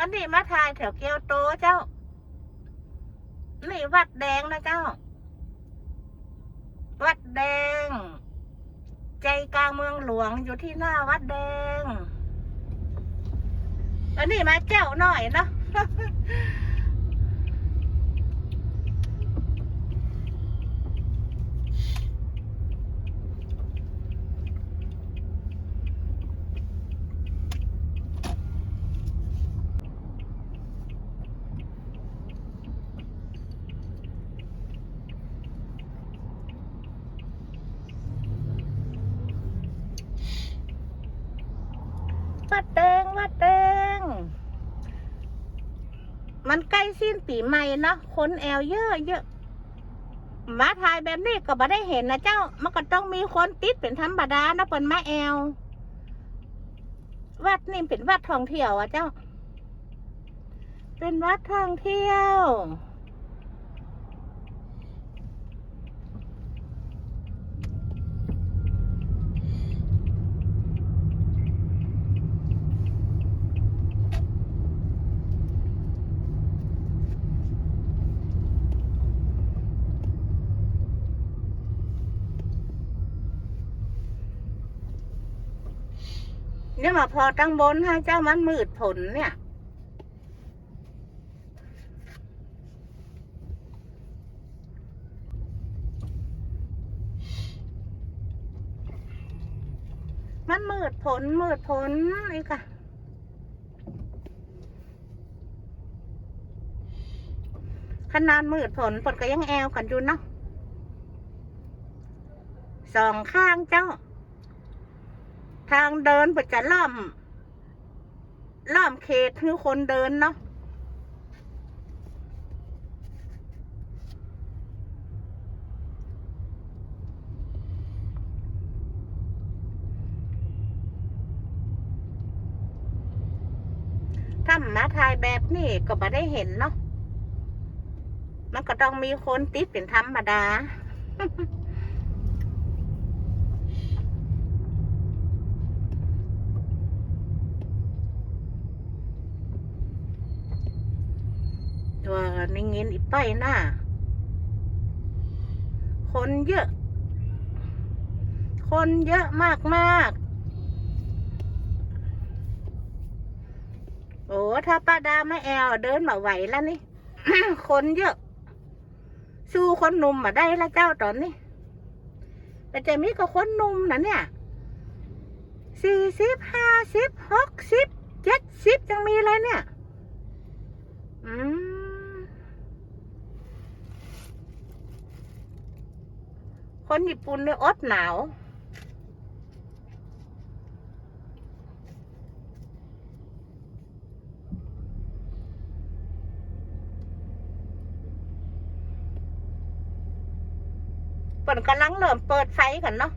วันนี้มาทายแถวเกียวโตเจ้า นี่วัดแดงนะเจ้า วัดแดง ใจกลางเมืองหลวงอยู่ที่หน้าวัดแดง อันนี้มาเจ้าหน่อยเนาะ วัดแดงวัดแดง มันใกล้สิ้นปีใหม่เนาะคนแอลเยอะเยอะมาถ่ายแบบนี้ก็บ่ได้เห็นนะเจ้า มันก็ต้องมีคนติดเป็นธรรมดานะเปินมาแอลวัดนี่เป็นวัดท่องเที่ยวอะเจ้า เป็นวัดท่องเที่ยว เนี่ยมาพอตั้งบนให้เจ้ามันมืดผลเนี่ยมันมืดผลมืดผลอีกอะขนาดมืดผลผลก็ยังแอวกันอยู่เนาะสองข้างเจ้า ทางเดินไปจะล่อมล่อมเขตคือคนเดินเนาะถ้ามาถ่ายแบบนี้ก็ม่ได้เห็นเนาะ มันก็ต้องมีคนติดเป็นธรรมดา ว่าในเงินอีไปหน้า คนเยอะ คนเยอะมากมากโอ้ถ้าป้าดาไม่แอลเดินมาไหวแล้วนี่ คนเยอะ สู้คนหนุ่มมาได้ละเจ้าตอนนี้ แต่จะมีก็คนหนุ่มนะเนี่ยสี่สิบห้าสิบหกสิบเจ็ดสิบยังมีเลยเนี่ย อืม คนญี่ปุ่นเนี่ยอดหนาว เปิดกำลังเริ่มเปิดไฟกันเนาะ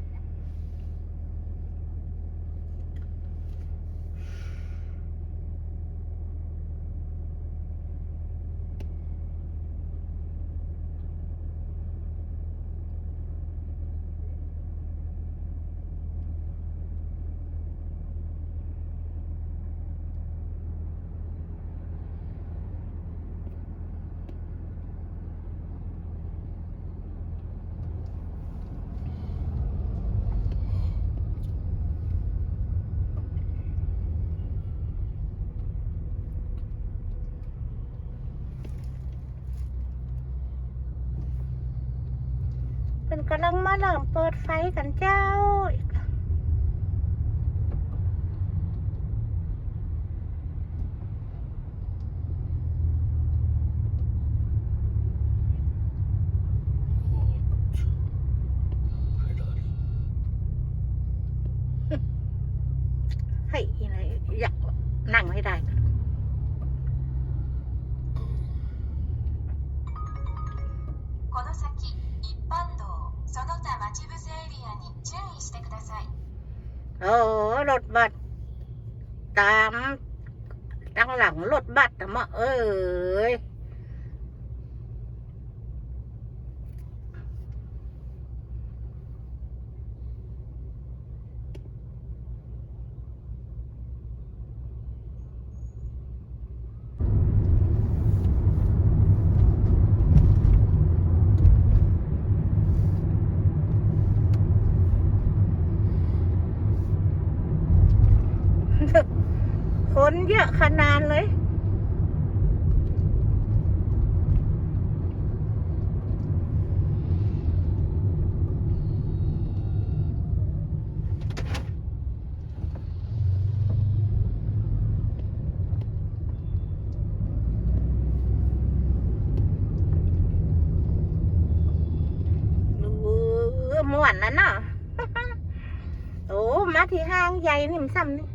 กำลังมาเริ่มเปิดไฟกันเจ้าให้อีไหนอยากนั่งให้ได้ してください โอ้รถบัสตามตั้งหลังรถบัสอะมาเอ้ย เยอะขนาดเลย ม่วนนะเนาะโอ้มาที่ห้างใหญ่นี่มันซ้ำนี่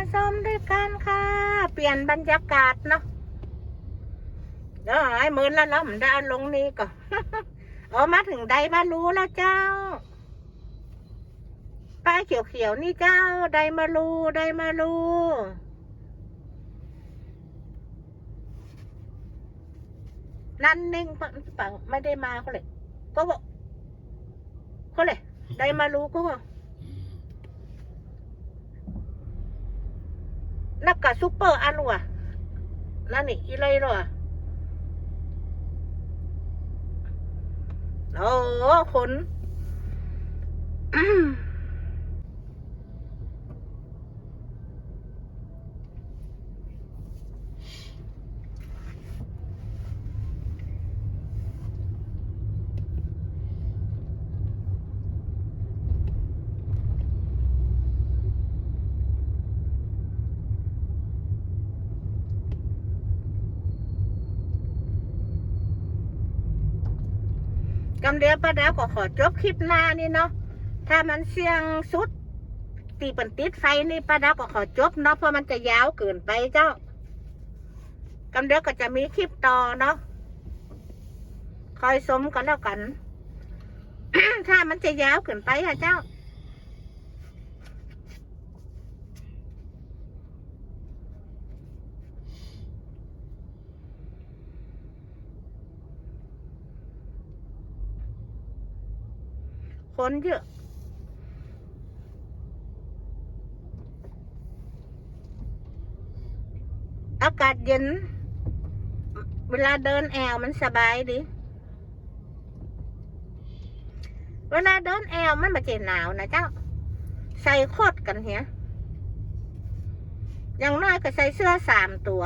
ส้มมาส้มด้วยกันค่ะ เปลี่ยนบรรยากาศเนาะเดี๋ยวไอ้หมื่นแล้วเนาะมันได้ลงนี้ก่อนเออมาถึงใดมารู้แล้วเจ้า ป้ายเขียวๆนี่เจ้าไดมารูไดมารูนั่นนิ่งปะเปล่าไม่ได้มาเขาเลย ก็บอกเขาเลย ไดมารูก็บอก แล้วก็ซูเปอร์อันวะนั่นนี่อีไรหรอโอ้คนำเดียวป้าดาวก็ขอจบคลิปหน้านี่เนาะถ้ามันเสียงสุด ตีปันติดไฟนี่ป้าดาวก็ขอจบเนาะเพราะมันจะยาวเกินไปเจ้ากำเดียวก็จะมีคลิปต่อเนาะคอยสมกันแล้วกัน ถ้ามันจะยาวเกินไปอะเจ้า นเยอะอากาศเย็น เวลาเดินแอวมันสบายดีเวลาเดินแอวมันม่ใช่หนาวนะเจ้า ใส่โคตรกันเหียอย่างน้อยก็ใส่เสื้อสามตัว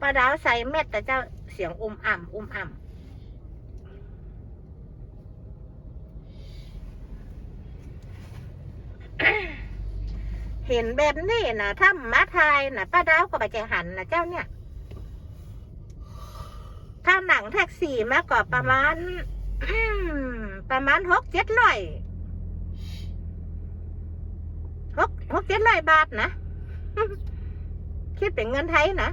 ปลาดาวใส่เม็ดแต่เจ้าเสียงอุ้มอ่ำอุ้มอ่ำเห็นแบบนี้นะถ้ามาทายนะป้าดาวก็ไปใจหันนะเจ้าเนี่ย ถ้าหนังแท็กซี่มากกว่าประมาณประมาณหกเจ็ดร้อยหกหกเจ็ดร้อยบาทนะ คิดเป็นเงินไทยนะ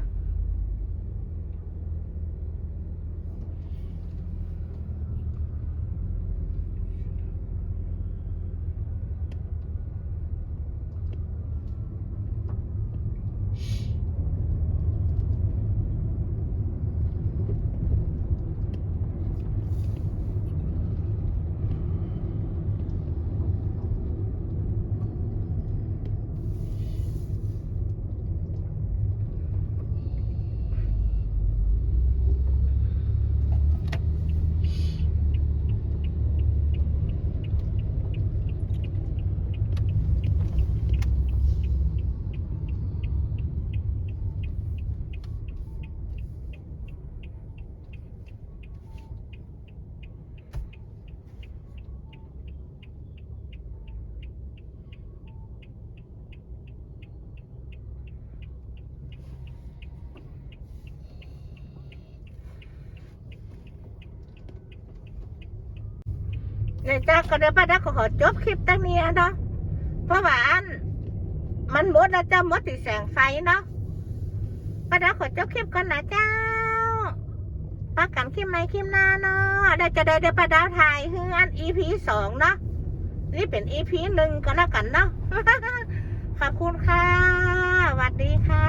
เนี่ยจ้าก็เดี๋ยวป้าดาก็ขอจบคลิปตั้งนี้เนาะเพราะว่าอันมันหมดแล้วเจ้ามดติดแสงไฟเนาะป้าดาขอจบคลิปก่อนนะเจ้าปักกันคลิปไหนคลิปหน้าเนาะได้จะได้เดี๋ยวป้าดาถ่ายฮืออัน EP สองเนาะนี่เป็น EP หนึ่งก็แล้วกันเนาะขอบคุณค่ะสวัสดีค่ะ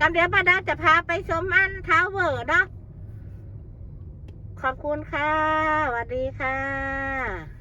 กำเดี๋ยวป้าดาจะพาไปชมอันท้าวเวอร์เนาะ ขอบคุณค่ะสวัสดีค่ะ